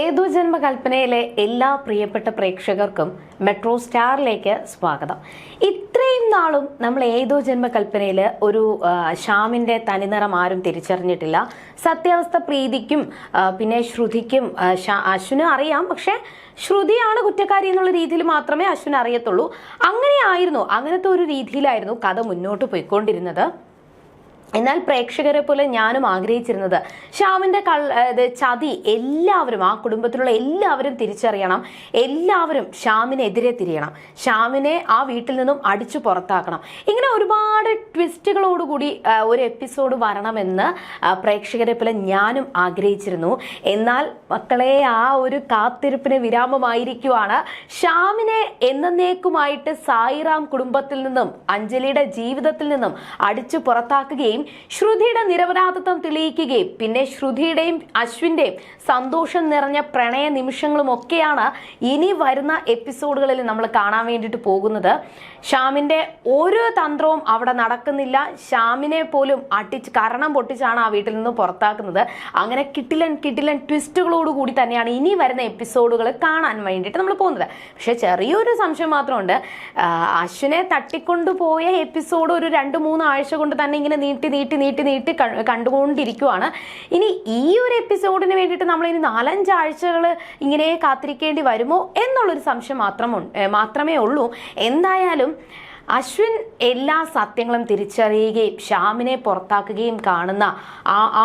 ഏതു ജന്മകൽപ്പനയിലെ എല്ലാ പ്രിയപ്പെട്ട പ്രേക്ഷകർക്കും മെട്രോ സ്റ്റാറിലേക്ക് സ്വാഗതം. ഇത്രയും നാളും നമ്മൾ ഏതോ ജന്മകൽപ്പനയിൽ ഒരു ഷാമിന്റെ തനിനിറം ആരും തിരിച്ചറിഞ്ഞിട്ടില്ല. സത്യാവസ്ഥ പ്രീതിക്കും പിന്നെ ശ്രുതിക്കും അശ്വിനും അറിയാം. പക്ഷേ ശ്രുതിയാണ് കുറ്റക്കാരി എന്നുള്ള രീതിയിൽ മാത്രമേ അശ്വിൻ അറിയത്തുള്ളൂ. അങ്ങനെയായിരുന്നു അങ്ങനത്തെ ഒരു രീതിയിലായിരുന്നു കഥ മുന്നോട്ട് പോയിക്കൊണ്ടിരുന്നത്. എന്നാൽ പ്രേക്ഷകരെ പോലെ ഞാനും ആഗ്രഹിച്ചിരുന്നത് ശ്യാമിന്റെ കൾ ചതി എല്ലാവരും ആ കുടുംബത്തിലുള്ള എല്ലാവരും തിരിച്ചറിയണം. എല്ലാവരും ശ്യാമിനെതിരെ തിരിയണം. ശ്യാമിനെ ആ വീട്ടിൽ നിന്നും അടിച്ചു പുറത്താക്കണം. ഇങ്ങനെ ഒരുപാട് ട്വിസ്റ്റുകളോടുകൂടി ഒരു എപ്പിസോഡ് വരണമെന്ന് പ്രേക്ഷകരെ പോലെ ഞാനും ആഗ്രഹിച്ചിരുന്നു. എന്നാൽ മക്കളെ ആ ഒരു കാത്തിരിപ്പിന് വിരാമമായിരിക്കുവാണ്. ശ്യാമിനെ എന്നേക്കുമായിട്ട് സായിറാം കുടുംബത്തിൽ നിന്നും അഞ്ജലിയുടെ ജീവിതത്തിൽ നിന്നും അടിച്ചു പുറത്താക്കുകയും ശ്രുതിയുടെ നിരപരാധിത്വം തെളിയിക്കുകയും പിന്നെ ശ്രുതിയുടെയും അശ്വിന്റെയും സന്തോഷം നിറഞ്ഞ പ്രണയ നിമിഷങ്ങളും ഒക്കെയാണ് ഇനി വരുന്ന എപ്പിസോഡുകളിൽ നമ്മൾ കാണാൻ വേണ്ടിയിട്ട് പോകുന്നത്. ശ്യാമിന്റെ ഒരു തന്ത്രവും അവിടെ നടക്കുന്നില്ല. ശ്യാമിനെ പോലും അട്ടിച്ച് കരണം പൊട്ടിച്ചാണ് ആ വീട്ടിൽ നിന്ന് പുറത്താക്കുന്നത്. അങ്ങനെ കിട്ടിലൻ കിട്ടിലൻ ട്വിസ്റ്റുകളോട് കൂടി തന്നെയാണ് ഇനി വരുന്ന എപ്പിസോഡുകൾ കാണാൻ വേണ്ടിയിട്ട് നമ്മൾ പോകുന്നത്. പക്ഷേ ചെറിയൊരു സംശയം മാത്രമുണ്ട്. അശ്വിനെ തട്ടിക്കൊണ്ടുപോയ എപ്പിസോഡ് ഒരു രണ്ട് മൂന്ന് ആഴ്ച കൊണ്ട് തന്നെ ഇങ്ങനെ നീട്ടി നീട്ടി നീട്ടി നീട്ടി കണ്ടുകൊണ്ടിരിക്കുവാണ്. ഇനി ഈ ഒരു എപ്പിസോഡിന് വേണ്ടിയിട്ട് നമ്മൾ ഇനി നാലഞ്ചാഴ്ചകൾ ഇങ്ങനെ കാത്തിരിക്കേണ്ടി വരുമോ എന്നുള്ളൊരു സംശയം മാത്രം മാത്രമേ ഉള്ളൂ. എന്തായാലും അശ്വിൻ എല്ലാ സത്യങ്ങളും തിരിച്ചറിയുകയും ശ്യാമിനെ പുറത്താക്കുകയും കാണുന്ന ആ ആ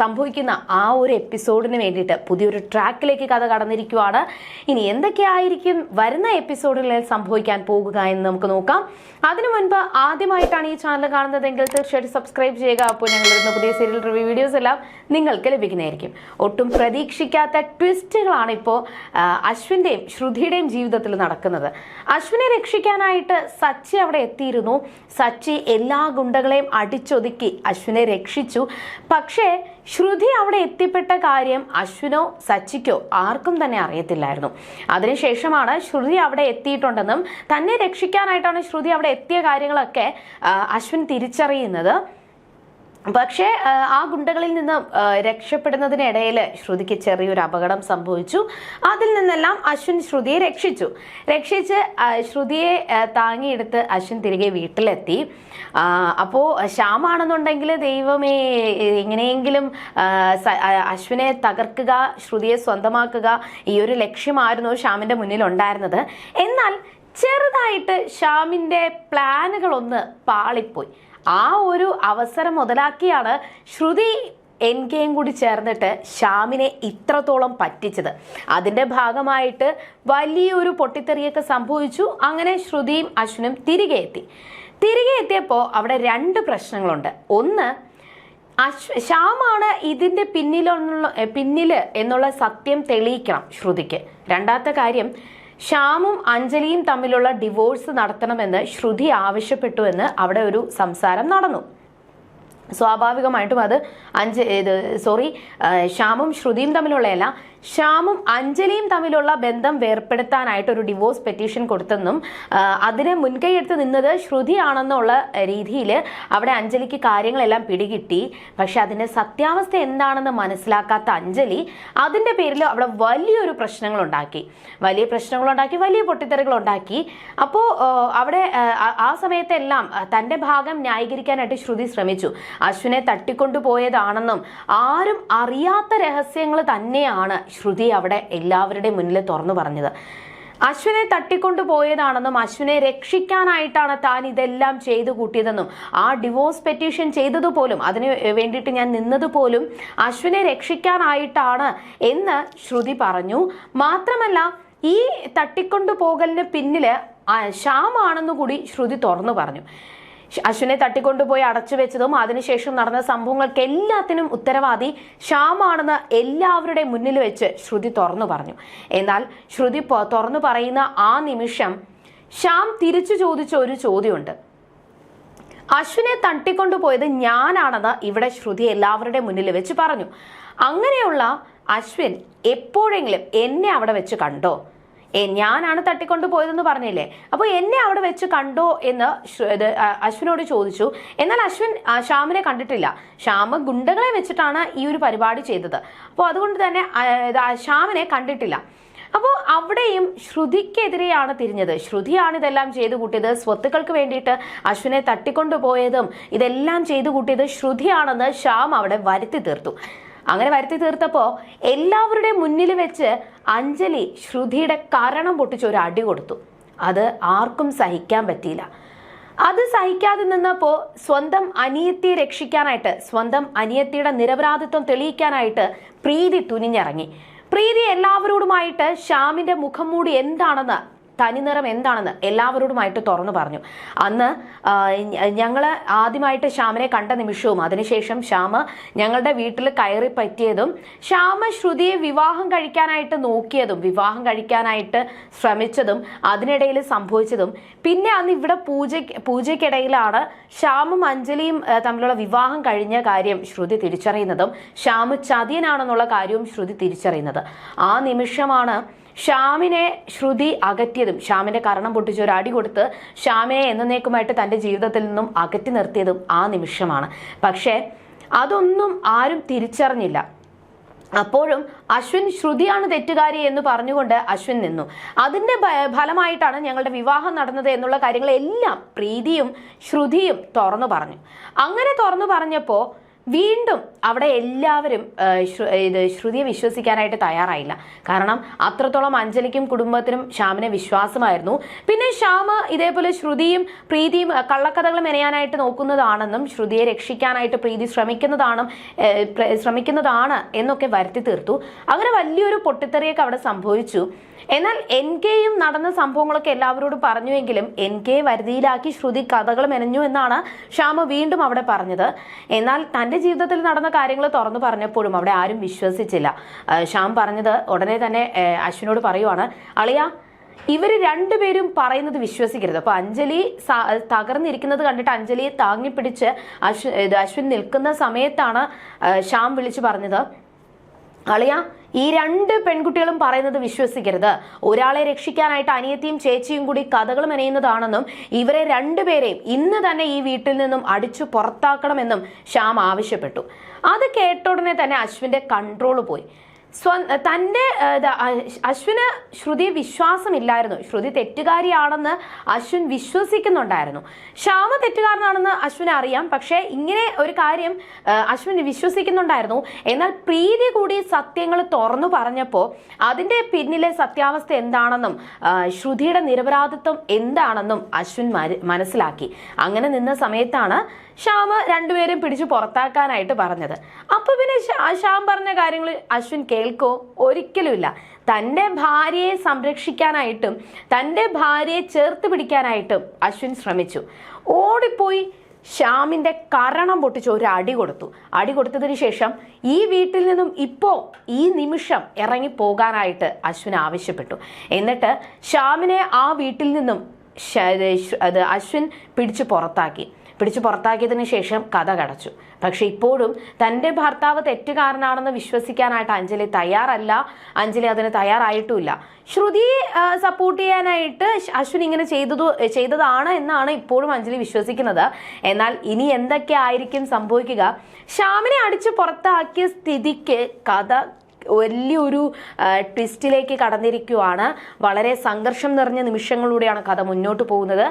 സംഭവിക്കുന്ന ആ ഒരു എപ്പിസോഡിന് വേണ്ടിയിട്ട് പുതിയൊരു ട്രാക്കിലേക്ക് കഥ കടന്നിരിക്കുവാണ്. ഇനി എന്തൊക്കെയായിരിക്കും വരുന്ന എപ്പിസോഡുകളിൽ സംഭവിക്കാൻ പോകുക എന്ന് നമുക്ക് നോക്കാം. അതിനു മുൻപ് ആദ്യമായിട്ടാണ് ഈ ചാനൽ കാണുന്നതെങ്കിൽ തീർച്ചയായിട്ടും സബ്സ്ക്രൈബ് ചെയ്യുക. അപ്പോൾ ഞങ്ങൾ ഇടുന്ന പുതിയ സീരിയൽ റിവ്യൂ വീഡിയോസ് എല്ലാം നിങ്ങൾക്ക് ലഭിക്കുന്നതായിരിക്കും. ഒട്ടും പ്രതീക്ഷിക്കാത്ത ട്വിസ്റ്റുകളാണ് ഇപ്പോൾ അശ്വിന്റെയും ശ്രുതിയുടെയും ജീവിതത്തിൽ നടക്കുന്നത്. അശ്വിനെ രക്ഷിക്കാനായിട്ട് സച്ചി അവിടെ എത്തിയിരുന്നു. സച്ചി എല്ലാ ഗുണ്ടകളെയും അടിച്ചൊതുക്കി അശ്വിനെ രക്ഷിച്ചു. പക്ഷേ ശ്രുതി അവിടെ എത്തിപ്പെട്ട കാര്യം അശ്വിനോ സച്ചിക്കോ ആർക്കും തന്നെ അറിയത്തില്ലായിരുന്നു. അതിനുശേഷമാണ് ശ്രുതി അവിടെ എത്തിയിട്ടുണ്ടെന്നും തന്നെ രക്ഷിക്കാനായിട്ടാണ് ശ്രുതി അവിടെ എത്തിയ കാര്യങ്ങളൊക്കെ അശ്വിൻ തിരിച്ചറിയുന്നത്. പക്ഷേ ആ, ഗുണ്ടകളിൽ നിന്ന് രക്ഷപ്പെടുന്നതിനിടയിൽ ശ്രുതിക്ക് ചെറിയൊരു അപകടം സംഭവിച്ചു. അതിൽ നിന്നെല്ലാം അശ്വിൻ ശ്രുതിയെ രക്ഷിച്ചു. രക്ഷിച്ച് ശ്രുതിയെ താങ്ങിയെടുത്ത് അശ്വിൻ തിരികെ വീട്ടിലെത്തി. അപ്പോൾ അപ്പോ ശ്യാമാണെന്നുണ്ടെങ്കിൽ ദൈവമേ എങ്ങനെയെങ്കിലും അശ്വിനെ തകർക്കുക ശ്രുതിയെ സ്വന്തമാക്കുക ഈ ഒരു ലക്ഷ്യമായിരുന്നു ശ്യാമിന്റെ മുന്നിൽ ഉണ്ടായിരുന്നത് എന്നാൽ ചെറുതായിട്ട് ശ്യാമിന്റെ പ്ലാനുകളൊന്ന് പാളിപ്പോയി. ആ ഒരു അവസരം മുതലാക്കിയാണ് ശ്രുതി എൻകെയും കൂടി ചേർന്നിട്ട് ശ്യാമിനെ ഇത്രത്തോളം പറ്റിച്ചത്. അതിന്റെ ഭാഗമായിട്ട് വലിയൊരു പൊട്ടിത്തെറിയൊക്കെ സംഭവിച്ചു. അങ്ങനെ ശ്രുതിയും അശ്വിനും തിരികെ എത്തി. തിരികെ എത്തിയപ്പോൾ അവിടെ രണ്ട് പ്രശ്നങ്ങളുണ്ട്. ഒന്ന് അശ്വ ശ്യാമാണ് ഇതിന്റെ പിന്നിലുള്ള പിന്നിൽ എന്നുള്ള സത്യം തെളിയിക്കണം ശ്രുതിക്ക്. രണ്ടാമത്തെ കാര്യം ശ്യാമും അഞ്ജലിയും തമ്മിലുള്ള ഡിവോഴ്സ് നടത്തണമെന്ന് ശ്രുതി ആവശ്യപ്പെട്ടുവെന്ന് അവിടെ ഒരു സംസാരം നടന്നു. സ്വാഭാവികമായിട്ടും അത് അഞ്ച് ഇത് സോറി ശ്യാമും ശ്രുതിയും തമ്മിലുള്ളതല്ല ശ്യാമും അഞ്ജലിയും തമ്മിലുള്ള ബന്ധം വേർപ്പെടുത്താനായിട്ട് ഒരു ഡിവോഴ്സ് പെറ്റീഷൻ കൊടുത്തെന്നും അതിന് മുൻകൈയെടുത്ത് നിന്നത് ശ്രുതിയാണെന്നുള്ള രീതിയിൽ അവിടെ അഞ്ജലിക്ക് കാര്യങ്ങളെല്ലാം പിടികിട്ടി. പക്ഷെ അതിന്റെ സത്യാവസ്ഥ എന്താണെന്ന് മനസ്സിലാക്കാത്ത അഞ്ജലി അതിന്റെ പേരിൽ അവിടെ വലിയൊരു പ്രശ്നങ്ങളുണ്ടാക്കി. വലിയ പ്രശ്നങ്ങളുണ്ടാക്കി വലിയ പൊട്ടിത്തെറികൾ ഉണ്ടാക്കി അപ്പോൾ അവിടെ ആ, സമയത്തെല്ലാം തന്റെ ഭാഗം ന്യായീകരിക്കാനായിട്ട് ശ്രുതി ശ്രമിച്ചു. അശ്വിനെ തട്ടിക്കൊണ്ടുപോയതാണെന്നും ആരും അറിയാത്ത രഹസ്യങ്ങൾ തന്നെയാണ് ശ്രുതി അവിടെ എല്ലാവരുടെയും മുന്നിൽ തുറന്നു പറഞ്ഞത്. അശ്വിനെ തട്ടിക്കൊണ്ടുപോയതാണെന്നും അശ്വിനെ രക്ഷിക്കാനായിട്ടാണ് താൻ ഇതെല്ലാം ചെയ്തു കൂട്ടിയതെന്നും ആ ഡിവോഴ്സ് പെറ്റീഷൻ ചെയ്തതുപോലും അതിന് വേണ്ടിയിട്ട് ഞാൻ നിന്നതുപോലും അശ്വിനെ രക്ഷിക്കാനായിട്ടാണ് എന്ന് ശ്രുതി പറഞ്ഞു. മാത്രമല്ല ഈ തട്ടിക്കൊണ്ടുപോകലിന് പിന്നിൽ ആ ശ്യാമാണെന്ന് കൂടി ശ്രുതി തുറന്നു പറഞ്ഞു. അശ്വിനെ തട്ടിക്കൊണ്ടുപോയി അടച്ചു വെച്ചതും അതിനുശേഷം നടന്ന സംഭവങ്ങൾക്ക് എല്ലാത്തിനും ഉത്തരവാദി ശ്യാമാണെന്ന് എല്ലാവരുടെ മുന്നിൽ വെച്ച് ശ്രുതി തുറന്നു പറഞ്ഞു. എന്നാൽ ശ്രുതി തുറന്നു പറയുന്ന ആ നിമിഷം ശ്യാം തിരിച്ചു ചോദിച്ച ഒരു ചോദ്യമുണ്ട്. അശ്വിനെ തട്ടിക്കൊണ്ടുപോയത് ഞാനാണെന്ന് ഇവിടെ ശ്രുതി എല്ലാവരുടെ മുന്നിൽ വെച്ച് പറഞ്ഞു. അങ്ങനെയുള്ള അശ്വിൻ എപ്പോഴെങ്കിലും എന്നെ അവിടെ വെച്ച് കണ്ടോ? ഞാനാണ് തട്ടിക്കൊണ്ട് പോയതെന്ന് പറഞ്ഞില്ലേ? അപ്പോൾ എന്നെ അവിടെ വെച്ച് കണ്ടോ എന്ന് അശ്വിനോട് ചോദിച്ചു. എന്നാൽ അശ്വിൻ ശ്യാമിനെ കണ്ടിട്ടില്ല. ശ്യാമ ഗുണ്ടകളെ വെച്ചിട്ടാണ് ഈ ഒരു പരിപാടി ചെയ്തത്. അപ്പോൾ അതുകൊണ്ട് തന്നെ ശ്യാമിനെ കണ്ടിട്ടില്ല. അപ്പോൾ അവിടെയും ശ്രുതിക്കെതിരെയാണ് തിരിഞ്ഞത്. ശ്രുതിയാണ് ഇതെല്ലാം ചെയ്തു കൂട്ടിയത്. സ്വത്തുക്കൾക്ക് വേണ്ടിയിട്ട് അശ്വിനെ തട്ടിക്കൊണ്ടുപോയതും ഇതെല്ലാം ചെയ്തു കൂട്ടിയത് ശ്രുതിയാണെന്ന് ശ്യാം അവിടെ വരുത്തി തീർത്തു. അങ്ങനെ വരുത്തി തീർത്തപ്പോൾ എല്ലാവരുടെ മുന്നിൽ വെച്ച് അഞ്ജലി ശ്രുതിയുടെ കരണം പൊട്ടിച്ച് ഒരു അടി കൊടുത്തു. അത് ആർക്കും സഹിക്കാൻ പറ്റിയില്ല. അത് സഹിക്കാതെ നിന്നപ്പോൾ സ്വന്തം അനിയത്തിയെ രക്ഷിക്കാനായിട്ട് സ്വന്തം അനിയത്തിയുടെ നിരപരാധിത്വം തെളിയിക്കാനായിട്ട് പ്രീതി തുനിഞ്ഞിറങ്ങി. പ്രീതി എല്ലാവരോടുമായിട്ട് ശ്യാമിന്റെ മുഖം മൂടി എന്താണെന്ന് തനിനിറം എന്താണെന്ന് എല്ലാവരോടുമായിട്ട് തുറന്നു പറഞ്ഞു. അന്ന് ഞങ്ങൾ ആദ്യമായിട്ട് ശ്യാമിനെ കണ്ട നിമിഷവും അതിനുശേഷം ശ്യാമ ഞങ്ങളുടെ വീട്ടിൽ കയറി പറ്റിയതും ശ്യാമ ശ്രുതിയെ വിവാഹം കഴിക്കാനായിട്ട് നോക്കിയതും വിവാഹം കഴിക്കാനായിട്ട് ശ്രമിച്ചതും അതിനിടയിൽ സംഭവിച്ചതും. പിന്നെ അന്ന് ഇവിടെ പൂജ പൂജയ്ക്കിടയിലാണ് ശ്യാമും അഞ്ജലിയും തമ്മിലുള്ള വിവാഹം കഴിഞ്ഞ കാര്യം ശ്രുതി തിരിച്ചറിയുന്നതും ശ്യാമ ചതിയനാണെന്നുള്ള കാര്യവും ശ്രുതി തിരിച്ചറിയുന്നത്. ആ നിമിഷമാണ് ശ്യാമിനെ ശ്രുതി അകറ്റിയതും ശ്യാമിന്റെ കരണം പൊട്ടിച്ച് ഒരു അടി കൊടുത്ത് ശ്യാമിനെ എന്നേക്കുമായിട്ട് തന്റെ ജീവിതത്തിൽ നിന്നും അകറ്റി നിർത്തിയതും ആ നിമിഷമാണ്. പക്ഷേ അതൊന്നും ആരും തിരിച്ചറിഞ്ഞില്ല. അപ്പോഴും അശ്വിൻ ശ്രുതിയാണ് തെറ്റുകാരി എന്ന് പറഞ്ഞുകൊണ്ട് അശ്വിൻ നിന്നു. അതിന്റെ ഫലമായിട്ടാണ് ഞങ്ങളുടെ വിവാഹം നടന്നത് എന്നുള്ള കാര്യങ്ങളെല്ലാം പ്രീതിയും ശ്രുതിയും തുറന്നു പറഞ്ഞു. അങ്ങനെ തുറന്നു പറഞ്ഞപ്പോൾ വീണ്ടും അവിടെ എല്ലാവരും ഇത് ശ്രുതിയെ വിശ്വസിക്കാനായിട്ട് തയ്യാറായില്ല. കാരണം അത്രത്തോളം അഞ്ജലിക്കും കുടുംബത്തിനും ശ്യാമിനെ വിശ്വാസമായിരുന്നു. പിന്നെ ശ്യാമ് ഇതേപോലെ ശ്രുതിയും പ്രീതിയും കള്ളക്കഥകൾ മെനയാനായിട്ട് നോക്കുന്നതാണെന്നും ശ്രുതിയെ രക്ഷിക്കാനായിട്ട് പ്രീതി ശ്രമിക്കുന്നതാണ് ശ്രമിക്കുന്നതാണ് എന്നൊക്കെ വരുത്തി തീർത്തു. അങ്ങനെ വലിയൊരു പൊട്ടിത്തെറിയൊക്കെ അവിടെ സംഭവിച്ചു. എന്നാൽ എൻ കെയും നടന്ന സംഭവങ്ങളൊക്കെ എല്ലാവരോടും പറഞ്ഞുവെങ്കിലും എൻ കെ വരുതിയിലാക്കി ശ്രുതി കഥകൾ മെനഞ്ഞു എന്നാണ് ശ്യാമ വീണ്ടും അവിടെ പറഞ്ഞത്. എന്നാൽ തന്റെ ജീവിതത്തിൽ നടന്ന കാര്യങ്ങൾ തുറന്നു പറഞ്ഞപ്പോഴും അവിടെ ആരും വിശ്വസിച്ചില്ല. ശ്യാം പറഞ്ഞത് ഉടനെ തന്നെ അശ്വിനോട് പറയുവാണ് അളിയ ഇവർ രണ്ടുപേരും പറയുന്നത് വിശ്വസിക്കരുത്. അപ്പൊ അഞ്ജലി തകർന്നിരിക്കുന്നത് കണ്ടിട്ട് അഞ്ജലിയെ താങ്ങിപ്പിടിച്ച് പിടിച്ച് അശ്വിൻ നിൽക്കുന്ന സമയത്താണ് ശ്യാം വിളിച്ചു പറഞ്ഞത്. അളിയ ഈ രണ്ട് പെൺകുട്ടികളും പറയുന്നത് വിശ്വസിക്കരുത്. ഒരാളെ രക്ഷിക്കാനായിട്ട് അനിയത്തിയും ചേച്ചിയും കൂടി കഥകൾ മെനയുന്നതാണെന്നും ഇവരെ രണ്ടുപേരെയും ഇന്ന് തന്നെ ഈ വീട്ടിൽ നിന്നും അടിച്ചു പുറത്താക്കണമെന്നും ശ്യാം ആവശ്യപ്പെട്ടു. അത് കേട്ട ഉടനെ തന്നെ അശ്വിന്റെ കൺട്രോൾ പോയി. സ്വ തന്റെ അശ്വിന് ശ്രുതി വിശ്വാസമില്ലായിരുന്നു. ശ്രുതി തെറ്റുകാരിയാണെന്ന് അശ്വിൻ വിശ്വസിക്കുന്നുണ്ടായിരുന്നു. ശ്യാമ തെറ്റുകാരനാണെന്ന് അശ്വിന് അറിയാം. പക്ഷേ ഇങ്ങനെ ഒരു കാര്യം അശ്വിൻ വിശ്വസിക്കുന്നുണ്ടായിരുന്നു. എന്നാൽ പ്രീതി കൂടി സത്യങ്ങൾ തുറന്നു പറഞ്ഞപ്പോൾ അതിന്റെ പിന്നിലെ സത്യാവസ്ഥ എന്താണെന്നും ശ്രുതിയുടെ നിരപരാധിത്വം എന്താണെന്നും അശ്വിൻ മനസ്സിലാക്കി. അങ്ങനെ നിന്ന സമയത്താണ് ശ്യാമ രണ്ടുപേരും പിടിച്ച് പുറത്താക്കാനായിട്ട് പറഞ്ഞത്. അപ്പൊ പിന്നെ ശ്യാ- പറഞ്ഞ കാര്യങ്ങൾ അശ്വിൻ കേൾക്കോ? ഒരിക്കലുമില്ല. തന്റെ ഭാര്യയെ സംരക്ഷിക്കാനായിട്ടും തന്റെ ഭാര്യയെ ചേർത്ത് പിടിക്കാനായിട്ടും അശ്വിൻ ശ്രമിച്ചു. ഓടിപ്പോയി ശ്യാമിന്റെ കരണം പൊട്ടിച്ച് ഒരു അടി കൊടുത്തു. അടി കൊടുത്തതിന് ശേഷം ഈ വീട്ടിൽ നിന്നും ഇപ്പോൾ ഈ നിമിഷം ഇറങ്ങി പോകാനായിട്ട് അശ്വിൻ ആവശ്യപ്പെട്ടു. എന്നിട്ട് ശ്യാമിനെ ആ വീട്ടിൽ നിന്നും അത് അശ്വിൻ പിടിച്ചു പുറത്താക്കി. പിടിച്ചു പുറത്താക്കിയതിന് ശേഷം കഥ കടച്ചു. പക്ഷെ ഇപ്പോഴും തന്റെ ഭർത്താവ് തെറ്റുകാരനാണെന്ന് വിശ്വസിക്കാനായിട്ട് അഞ്ജലി തയ്യാറല്ല. അഞ്ജലി അതിന് തയ്യാറായിട്ടുമില്ല. ശ്രുതിയെ സപ്പോർട്ട് ചെയ്യാനായിട്ട് അശ്വിൻ ഇങ്ങനെ ചെയ്തതു ചെയ്തതാണ് എന്നാണ് ഇപ്പോഴും അഞ്ജലി വിശ്വസിക്കുന്നത്. എന്നാൽ ഇനി എന്തൊക്കെ ആയിരിക്കും സംഭവിക്കുക? ശ്യാമിനെ അടിച്ച് പുറത്താക്കിയ സ്ഥിതിക്ക് കഥ വലിയൊരു ട്വിസ്റ്റിലേക്ക് കടന്നിരിക്കുവാണ്. വളരെ സംഘർഷം നിറഞ്ഞ നിമിഷങ്ങളിലൂടെയാണ് കഥ മുന്നോട്ട് പോകുന്നത്.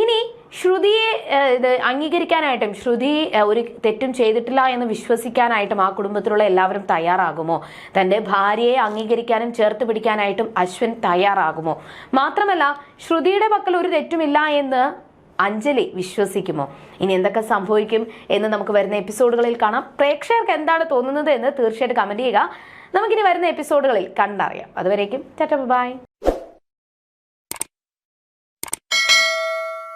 ഇനി ശ്രുതിയെ ഇത് അംഗീകരിക്കാനായിട്ടും ശ്രുതി ഒരു തെറ്റും ചെയ്തിട്ടില്ല എന്ന് വിശ്വസിക്കാനായിട്ടും ആ കുടുംബത്തിലുള്ള എല്ലാവരും തയ്യാറാകുമോ? തന്റെ ഭാര്യയെ അംഗീകരിക്കാനും ചേർത്ത് പിടിക്കാനായിട്ടും അശ്വിൻ തയ്യാറാകുമോ? മാത്രമല്ല ശ്രുതിയുടെ പക്കൽ ഒരു തെറ്റുമില്ല എന്ന് അഞ്ജലി വിശ്വസിക്കുമോ? ഇനി എന്തൊക്കെ സംഭവിക്കും എന്ന് നമുക്ക് വരുന്ന എപ്പിസോഡുകളിൽ കാണാം. പ്രേക്ഷകർക്ക് എന്താണ് തോന്നുന്നത് എന്ന് തീർച്ചയായിട്ടും കമന്റ് ചെയ്യുക. നമുക്കിനി വരുന്ന എപ്പിസോഡുകളിൽ കണ്ടറിയാം. അതുവരേക്കും ചറ്റ ബൈ.